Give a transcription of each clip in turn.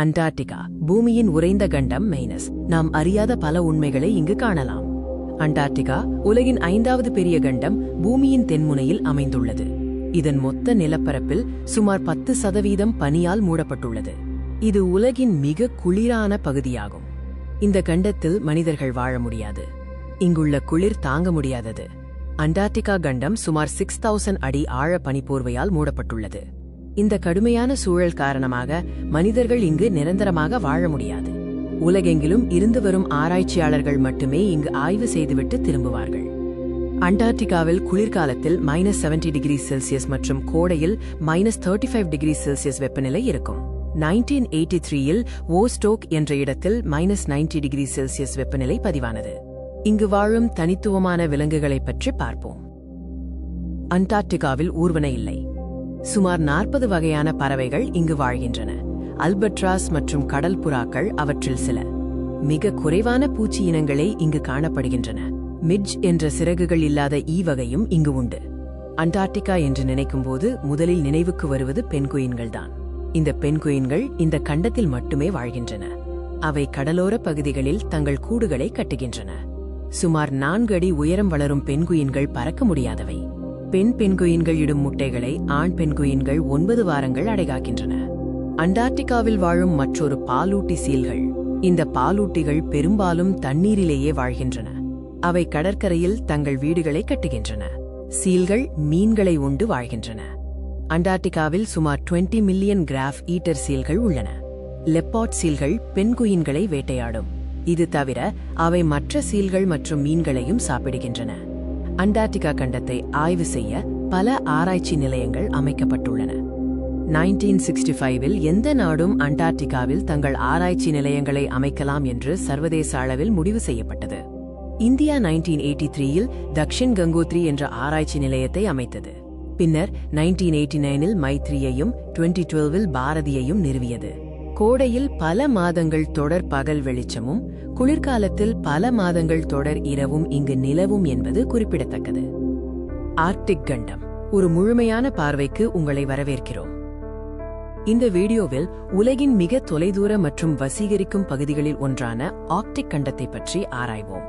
Antarctica பூமியின் உறைந்த கண்டம் மைனஸ். நாம் அறியாத பல உண்மைகளை இங்கு காணலாம். அண்டார்டிகா உலகின் ஐந்தாவது பெரிய கண்டம் பூமியின் தென்முனையில் அமைந்துள்ளது. இதன் மொத்த நிலப்பரப்பில் சுமார் பத்து சதவீதம் பனியால் மூடப்பட்டுள்ளது. இது உலகின் மிக குளிரான பகுதியாகும். இந்த கண்டத்தில் மனிதர்கள் வாழ முடியாது. இங்குள்ள குளிர் தாங்க முடியாதது. அண்டார்டிகா கண்டம் சுமார் சிக்ஸ் தௌசண்ட் அடி ஆழ பனிப்போர்வையால் மூடப்பட்டுள்ளது. இந்த கடுமையான சூழல் காரணமாக மனிதர்கள் இங்கு நிரந்தரமாக வாழ முடியாது. உலகெங்கிலும் இருந்து வரும் ஆராய்ச்சியாளர்கள் மட்டுமே இங்கு ஆய்வு செய்துவிட்டு திரும்புவார்கள். அண்டார்டிகாவில் குளிர்காலத்தில் மைனஸ் செவன்டி டிகிரி செல்சியஸ் மற்றும் கோடையில் minus thirty five degree Celsius வெப்பநிலை இருக்கும். நைன்டீன் எயிட்டி த்ரீயில் ஓஸ்டோக் என்ற இடத்தில் மைனஸ் நைன்டி டிகிரி செல்சியஸ் வெப்பநிலை பதிவானது. இங்கு வாழும் தனித்துவமான விலங்குகளைப் பற்றி பார்ப்போம். அண்டார்டிகாவில் ஊர்வன இல்லை. சுமார் நாற்பது வகையான பறவைகள் இங்கு வாழ்கின்றன. அல்பட்ராஸ் மற்றும் கடல் புறாக்கள் அவற்றில் சில. மிக குறைவான பூச்சி இனங்களே இங்கு காணப்படுகின்றன. மிட்ஜ் என்ற சிறகுகள் இல்லாத ஈ வகையும் இங்கு உண்டு. அண்டார்டிகா என்று நினைக்கும்போது முதலில் நினைவுக்கு வருவது பெண்குயின்கள்தான் இந்த பெண்குயின்கள் இந்த கண்டத்தில் மட்டுமே வாழ்கின்றன. அவை கடலோர பகுதிகளில் தங்கள் கூடுகளை கட்டுகின்றன. சுமார் நான்கு அடி உயரம் வளரும் பெண்குயின்கள் பறக்க முடியாதவை. பெண் பெண்குயின்கள் இடும் முட்டைகளை ஆண் பெண்குயின்கள் ஒன்பது வாரங்கள் அடைகாக்கின்றன. அண்டார்டிகாவில் வாழும் மற்றொரு பாலூட்டி சீல்கள். இந்த பாலூட்டிகள் பெரும்பாலும் தண்ணீரிலேயே வாழ்கின்றன. அவை கடற்கரையில் தங்கள் வீடுகளை கட்டுகின்றன. சீல்கள் மீன்களை உண்டு வாழ்கின்றன. அண்டார்டிகாவில் சுமார் 20 மில்லியன் கிராஃப் ஈட்டர் சீல்கள் உள்ளன. லெப்பாட் சீல்கள் பெண்குயின்களை வேட்டையாடும். இது தவிர அவை மற்ற சீல்கள் மற்றும் மீன்களையும் சாப்பிடுகின்றன. அண்டார்டிகா கண்டத்தை ஆய்வு செய்ய பல ஆராய்ச்சி நிலையங்கள் அமைக்கப்பட்டுள்ளன. நைன்டீன் சிக்ஸ்டி ஃபைவில் எந்த நாடும் அண்டார்டிகாவில் தங்கள் ஆராய்ச்சி நிலையங்களை அமைக்கலாம் என்று சர்வதேச அளவில் முடிவு செய்யப்பட்டது. இந்தியா நைன்டீன் எயிட்டி த்ரீயில் தக்ஷின் கங்கோத்ரி என்ற ஆராய்ச்சி நிலையத்தை அமைத்தது. பின்னர் நைன்டீன் எயிட்டி நைனில் மைத்ரியையும் டுவெண்ட்டி டுவெல்வில் பாரதியையும் நிறுவியது. கோடையில் பல மாதங்கள் தொடர் பகல் வெளிச்சமும் குளிர்காலத்தில் பல மாதங்கள் தொடர் இரவும் இங்கு நிலவும் என்பது குறிப்பிடத்தக்கது. ஆர்க்டிக் கண்டம் ஒரு முழுமையான பார்வைக்கு உங்களை வரவேற்கிறோம். இந்த வீடியோவில் உலகின் மிக தொலைதூர மற்றும் வசீகரிக்கும் பகுதிகளில் ஒன்றான ஆர்க்டிக் கண்டத்தை பற்றி ஆராய்வோம்.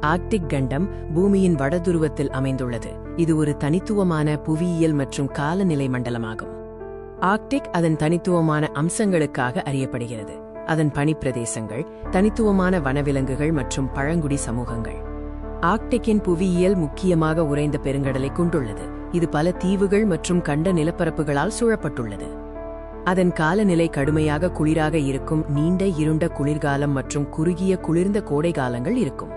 ஆர்க்டிக் கண்டம் பூமியின் வடதுருவத்தில் அமைந்துள்ளது. இது ஒரு தனித்துவமான புவியியல் மற்றும் காலநிலை மண்டலமாகும். ஆர்க்டிக் அதன் தனித்துவமான அம்சங்களுக்காக அறியப்படுகிறது. அதன் பனிப்பிரதேசங்கள் தனித்துவமான வனவிலங்குகள் மற்றும் பழங்குடி சமூகங்கள். ஆர்க்டிக்கின் புவியியல் முக்கியமாக உறைந்த பெருங்கடலை கொண்டுள்ளது. இது பல தீவுகள் மற்றும் கண்ட நிலப்பரப்புகளால் சூழப்பட்டுள்ளது. அதன் காலநிலை கடுமையாக குளிராக இருக்கும் நீண்ட இருண்ட குளிர்காலம் மற்றும் குறுகிய குளிர்ந்த கோடை காலங்கள் இருக்கும்.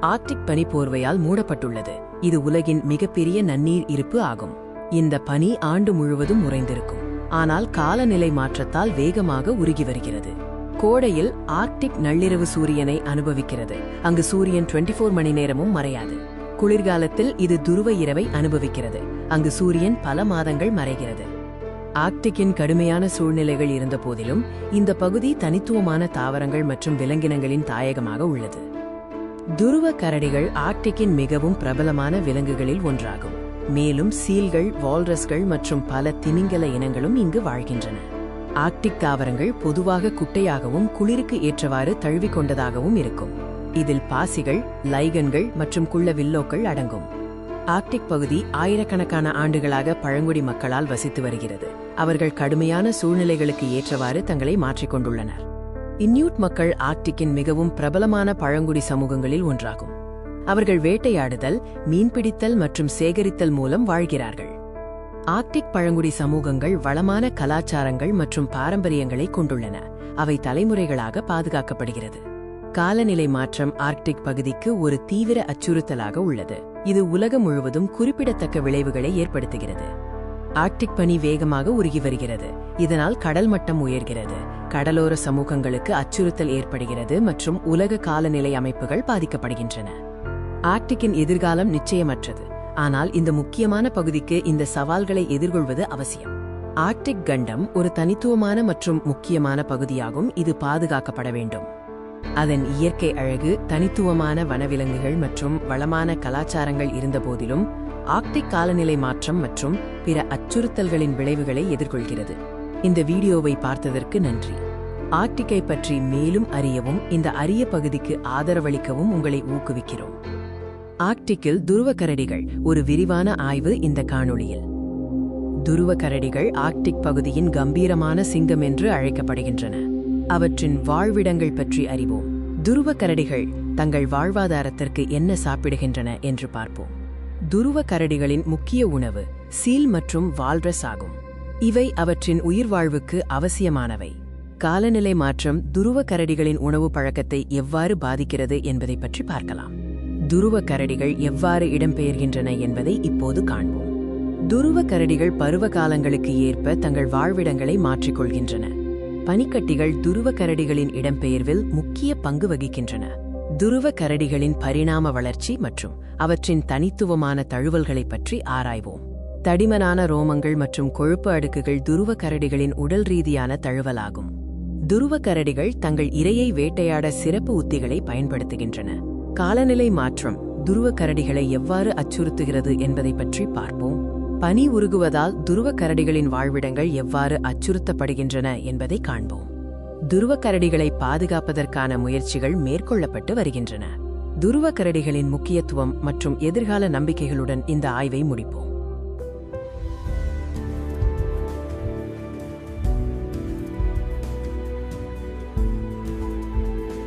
ஆர்க்டிக் பனிப்போர்வையால் மூடப்பட்டுள்ளது. இது உலகின் மிகப்பெரிய நன்னீர் இருப்பு ஆகும். இந்த பனி ஆண்டு முழுவதும் உறைந்திருக்கும். ஆனால் காலநிலை மாற்றத்தால் வேகமாக உருகி வருகிறது. கோடையில் ஆர்க்டிக் நள்ளிரவு சூரியனை அனுபவிக்கிறது. அங்கு சூரியன் 24 ஃபோர் மணி நேரமும் மறையாது. குளிர்காலத்தில் இது துருவ இரவை அனுபவிக்கிறது. அங்கு சூரியன் பல மாதங்கள் மறைகிறது. ஆர்க்டிக்கின் கடுமையான சூழ்நிலைகள் இருந்த போதிலும் இந்த பகுதி தனித்துவமான தாவரங்கள் மற்றும் விலங்கினங்களின் தாயகமாக உள்ளது. துருவ கரடிகள் ஆர்க்டிக்கின் மிகவும் பிரபலமான விலங்குகளில் ஒன்றாகும். மேலும் சீல்கள் வால்ரஸ்கள் மற்றும் பல திமிங்கல இனங்களும் இங்கு வாழ்கின்றன. ஆர்க்டிக் தாவரங்கள் பொதுவாக குட்டையாகவும் குளிருக்கு ஏற்றவாறு தழுவிக்கொண்டதாகவும் இருக்கும். இதில் பாசிகள் லைகன்கள் மற்றும் குள்ள வில்லோக்கள் அடங்கும். ஆர்க்டிக் பகுதி ஆயிரக்கணக்கான ஆண்டுகளாக பழங்குடி மக்களால் வசித்து வருகிறது. அவர்கள் கடுமையான சூழ்நிலைகளுக்கு ஏற்றவாறு தங்களை மாற்றிக்கொண்டுள்ளனர். இன்யூட் மக்கள் ஆர்க்டிக்கின் மிகவும் பிரபலமான பழங்குடி சமூகங்களில் ஒன்றாகும். அவர்கள் வேட்டையாடுதல் மீன்பிடித்தல் மற்றும் சேகரித்தல் மூலம் வாழ்கிறார்கள். ஆர்க்டிக் பழங்குடி சமூகங்கள் வளமான கலாச்சாரங்கள் மற்றும் பாரம்பரியங்களை கொண்டுள்ளன. அவை தலைமுறைகளாக பாதுகாக்கப்படுகிறது. காலநிலை மாற்றம் ஆர்க்டிக் பகுதிக்கு ஒரு தீவிர அச்சுறுத்தலாக உள்ளது. இது உலகம் முழுவதும் குறிப்பிடத்தக்க விளைவுகளை ஏற்படுத்துகிறது. ஆர்க்டிக் பனி வேகமாக உருகி வருகிறது. இதனால் கடல் மட்டம் உயர்கிறது. கடலோர சமூகங்களுக்கு அச்சுறுத்தல் ஏற்படுகிறது மற்றும் உலக காலநிலை அமைப்புகள் பாதிக்கப்படுகின்றன. ஆர்க்டிக்கின் எதிர்காலம் நிச்சயமற்றது. ஆனால் இந்த முக்கியமான பகுதிக்கு இந்த சவால்களை எதிர்கொள்வது அவசியம். ஆர்க்டிக் கண்டம் ஒரு தனித்துவமான மற்றும் முக்கியமான பகுதியாகும். இது பாதுகாக்கப்பட வேண்டும். அதன் இயற்கை அழகு தனித்துவமான வனவிலங்குகள் மற்றும் வளமான கலாச்சாரங்கள் இருந்தபோதிலும் ஆர்க்டிக் காலநிலை மாற்றம் மற்றும் பிற அச்சுறுத்தல்களின் விளைவுகளை எதிர்கொள்கிறது. இந்த வீடியோவை பார்த்ததற்கு நன்றி. ஆர்க்டிக்கை பற்றி மேலும் அறியவும் இந்த அரிய பகுதிக்கு ஆதரவளிக்கவும் உங்களை ஊக்குவிக்கிறோம். ஆர்க்டிக்கில் துருவ கரடிகள் ஒரு விரிவான ஆய்வு இந்த காணொளியில். துருவ கரடிகள் ஆர்க்டிக் பகுதியின் கம்பீரமான சிங்கம் என்று அழைக்கப்படுகின்றன. அவற்றின் வாழ்விடங்கள் பற்றி அறிவோம். துருவ கரடிகள் தங்கள் வாழ்வாதாரத்திற்கு என்ன சாப்பிடுகின்றன என்று பார்ப்போம். துருவ கரடிகளின் முக்கிய உணவு சீல் மற்றும் வால்ரஸ் ஆகும். இவை அவற்றின் உயிர்வாழ்வுக்கு அவசியமானவை. காலநிலை மாற்றம் துருவ கரடிகளின் உணவு பழக்கத்தை எவ்வாறு பாதிக்கிறது என்பதை பற்றி பார்க்கலாம். துருவ கரடிகள் எவ்வாறு இடம்பெயர்கின்றன என்பதை இப்போது காண்போம். துருவ கரடிகள் பருவ காலங்களுக்கு ஏற்ப தங்கள் வாழ்விடங்களை மாற்றிக்கொள்கின்றன. பனிக்கட்டிகள் துருவ கரடிகளின் இடம்பெயர்வில் முக்கிய பங்கு வகிக்கின்றன. துருவ கரடிகளின் பரிணாம வளர்ச்சி மற்றும் அவற்றின் தனித்துவமான தழுவல்களைப் பற்றி ஆராய்வோம். தடிமனான ரோமங்கள் மற்றும் கொழுப்பு அடுக்குகள் துருவ கரடிகளின் உடல் ரீதியான தழுவலாகும். துருவ கரடிகள் தங்கள் இரையை வேட்டையாட சிறப்பு உத்திகளை பயன்படுத்துகின்றன. காலநிலை மாற்றம் துருவ கரடிகளை எவ்வாறு அச்சுறுத்துகிறது என்பதை பற்றி பார்ப்போம். பனி உருகுவதால் துருவ கரடிகளின் வாழ்விடங்கள் எவ்வாறு அச்சுறுத்தப்படுகின்றன என்பதை காண்போம். துருவ கரடிகளை பாதுகாப்பதற்கான முயற்சிகள் மேற்கொள்ளப்பட்டு வருகின்றன. துருவ கரடிகளின் முக்கியத்துவம் மற்றும் எதிர்கால நம்பிக்கைகளுடன் இந்த ஆய்வை முடிப்போம்.